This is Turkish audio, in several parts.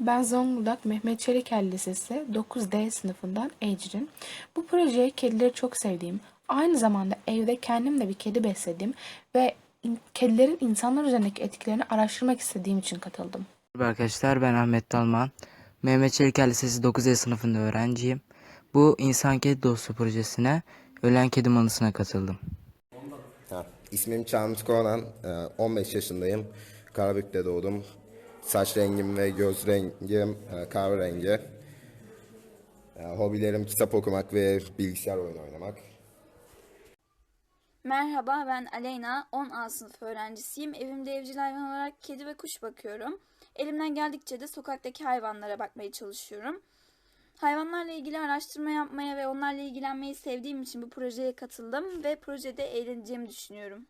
Ben Zonguldak Mehmet Çelikel Lisesi 9D sınıfından Ecrin. Bu projeye kedileri çok sevdiğim, aynı zamanda evde kendim de bir kedi beslediğim ve in- kedilerin insanlar üzerindeki etkilerini araştırmak istediğim için katıldım. Merhaba arkadaşlar ben Ahmet Dalman. Mehmet Çelikel Lisesi 9E sınıfında öğrenciyim. Bu İnsan Kedi Dostu projesine Ölen Kedim Anısına katıldım. Ha, ismim Çağımız Konan, Ee, 15 yaşındayım. Karabük'te doğdum. Saç rengim ve göz rengim e, kahverengi. Ee, Hobilerim kitap okumak ve bilgisayar oyunu oynamak. Merhaba ben Aleyna 10A sınıf öğrencisiyim. Evimde evcil hayvan olarak kedi ve kuş bakıyorum. Elimden geldikçe de sokaktaki hayvanlara bakmaya çalışıyorum. Hayvanlarla ilgili araştırma yapmaya ve onlarla ilgilenmeyi sevdiğim için bu projeye katıldım ve projede eğleneceğimi düşünüyorum.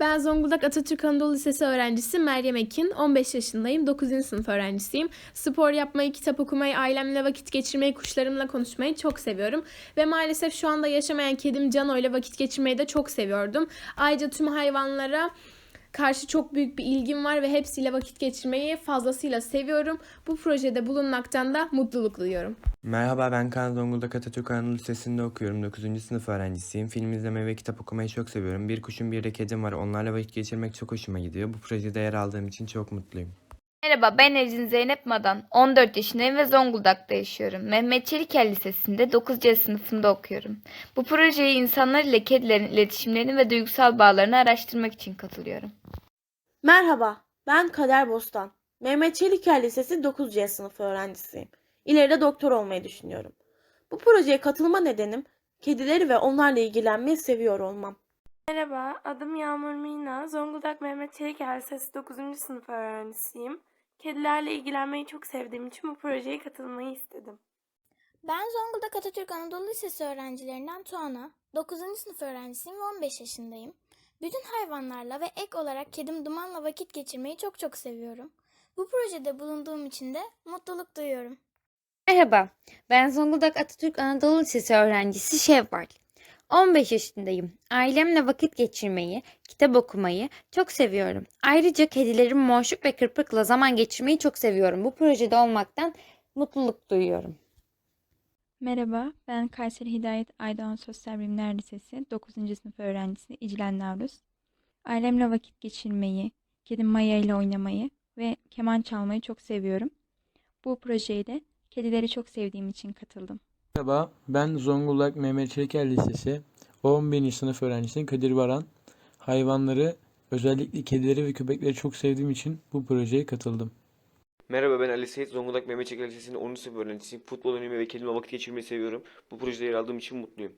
Ben Zonguldak Atatürk Anadolu Lisesi öğrencisi Meryem Ekin. 15 yaşındayım. 9. sınıf öğrencisiyim. Spor yapmayı, kitap okumayı, ailemle vakit geçirmeyi, kuşlarımla konuşmayı çok seviyorum. Ve maalesef şu anda yaşamayan kedim Cano ile vakit geçirmeyi de çok seviyordum. Ayrıca tüm hayvanlara karşı çok büyük bir ilgim var ve hepsiyle vakit geçirmeyi fazlasıyla seviyorum. Bu projede bulunmaktan da mutluluk duyuyorum. Merhaba ben Kaan Zonguldak Atatürk Anadolu Lisesi'nde okuyorum. 9. sınıf öğrencisiyim. Film izlemeyi ve kitap okumayı çok seviyorum. Bir kuşum bir de kedim var. Onlarla vakit geçirmek çok hoşuma gidiyor. Bu projede yer aldığım için çok mutluyum. Merhaba ben Ecin Zeynep Madan. 14 yaşındayım ve Zonguldak'ta yaşıyorum. Mehmet Çelikel Lisesi'nde 9. sınıfında okuyorum. Bu projeye insanlar ile kedilerin iletişimlerini ve duygusal bağlarını araştırmak için katılıyorum. Merhaba, ben Kader Bostan. Mehmet Çelikel Lisesi 9C sınıfı öğrencisiyim. İleride doktor olmayı düşünüyorum. Bu projeye katılma nedenim, kedileri ve onlarla ilgilenmeyi seviyor olmam. Merhaba, adım Yağmur Mina. Zonguldak Mehmet Çelikel Lisesi 9. sınıf öğrencisiyim. Kedilerle ilgilenmeyi çok sevdiğim için bu projeye katılmayı istedim. Ben Zonguldak Atatürk Anadolu Lisesi öğrencilerinden Tuana. 9. sınıf öğrencisiyim ve 15 yaşındayım. Bütün hayvanlarla ve ek olarak kedim Duman'la vakit geçirmeyi çok çok seviyorum. Bu projede bulunduğum için de mutluluk duyuyorum. Merhaba ben Zonguldak Atatürk Anadolu Lisesi öğrencisi Şevval. 15 yaşındayım. Ailemle vakit geçirmeyi, kitap okumayı çok seviyorum. Ayrıca kedilerim Monşuk ve Kırpık'la zaman geçirmeyi çok seviyorum. Bu projede olmaktan mutluluk duyuyorum. Merhaba, ben Kayseri Hidayet Aydoğan Sosyal Bilimler Lisesi 9. sınıf öğrencisi İclen Navruz. Ailemle vakit geçirmeyi, kedim Maya ile oynamayı ve keman çalmayı çok seviyorum. Bu projeye de kedileri çok sevdiğim için katıldım. Merhaba, ben Zonguldak Mehmet Çelikel Lisesi 11. sınıf öğrencisi Kadir Varan. Hayvanları, özellikle kedileri ve köpekleri çok sevdiğim için bu projeye katıldım. Merhaba ben Ali Seyit. Zonguldak Mehmet Çekel Lisesi'nin 10. sınıf öğrencisiyim. Futbol oynamayı ve kendimle vakit geçirmeyi seviyorum. Bu projede yer aldığım için mutluyum.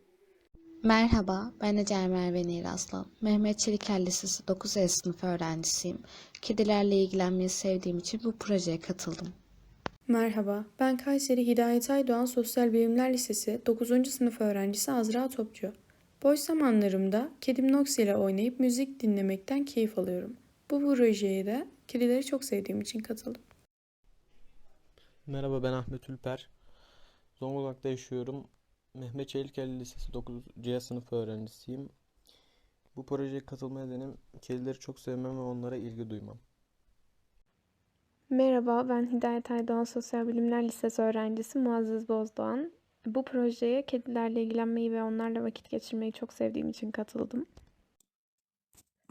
Merhaba, ben Ecel Merve Nehir Aslan. Mehmet Çelikel Lisesi 9E sınıf öğrencisiyim. Kedilerle ilgilenmeyi sevdiğim için bu projeye katıldım. Merhaba, ben Kayseri Hidayet Aydoğan Sosyal Bilimler Lisesi 9. sınıf öğrencisi Azra Topçu. Boş zamanlarımda kedim Nox ile oynayıp müzik dinlemekten keyif alıyorum. Bu projeye de kedileri çok sevdiğim için katıldım. Merhaba, ben Ahmet Ülper. Zonguldak'ta yaşıyorum. Mehmet Çelikel Lisesi 9. sınıf öğrencisiyim. Bu projeye katılma nedenim kedileri çok sevmem ve onlara ilgi duymam. Merhaba, ben Hidayet Aydoğan Sosyal Bilimler Lisesi öğrencisi Muazzez Bozdoğan. Bu projeye kedilerle ilgilenmeyi ve onlarla vakit geçirmeyi çok sevdiğim için katıldım.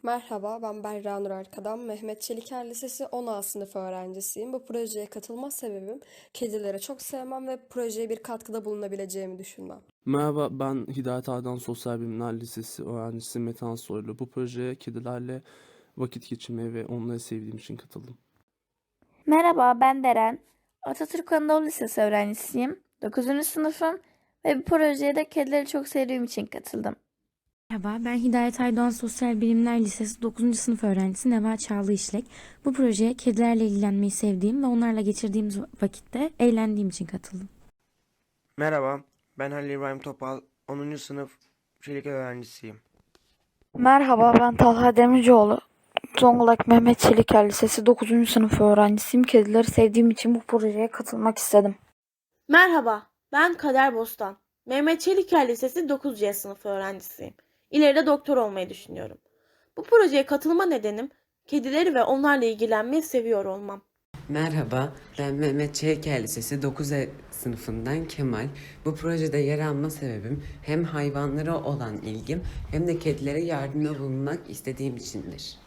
Merhaba, ben Berra Nur Arkadan. Mehmet Çeliker Lisesi 10A sınıfı öğrencisiyim. Bu projeye katılma sebebim kedileri çok sevmem ve projeye bir katkıda bulunabileceğimi düşünmem. Merhaba ben Hidayet Aydan Sosyal Bilimler Lisesi öğrencisi Metan Soylu. Bu projeye kedilerle vakit geçirmeyi ve onları sevdiğim için katıldım. Merhaba ben Deren. Atatürk Anadolu Lisesi öğrencisiyim. 9. sınıfım ve bu projeye de kedileri çok sevdiğim için katıldım. Merhaba, ben Hidayet Aydoğan Sosyal Bilimler Lisesi 9. sınıf öğrencisi Neva Çağlı İşlek. Bu projeye kedilerle ilgilenmeyi sevdiğim ve onlarla geçirdiğim vakitte eğlendiğim için katıldım. Merhaba ben Halil İbrahim Topal. 10. sınıf Çelikel öğrencisiyim. Merhaba ben Talha Demircioğlu. Zonguldak Mehmet Çelikel Lisesi 9. sınıf öğrencisiyim. Kedileri sevdiğim için bu projeye katılmak istedim. Merhaba, ben Kader Bostan. Mehmet Çelikel Lisesi 9C sınıfı öğrencisiyim. İleride doktor olmayı düşünüyorum. Bu projeye katılma nedenim, kedileri ve onlarla ilgilenmeyi seviyor olmam. Merhaba, ben Mehmet Çelikel Lisesi 9 E sınıfından Kemal. Bu projede yer alma sebebim hem hayvanlara olan ilgim hem de kedilere yardımda bulunmak istediğim içindir.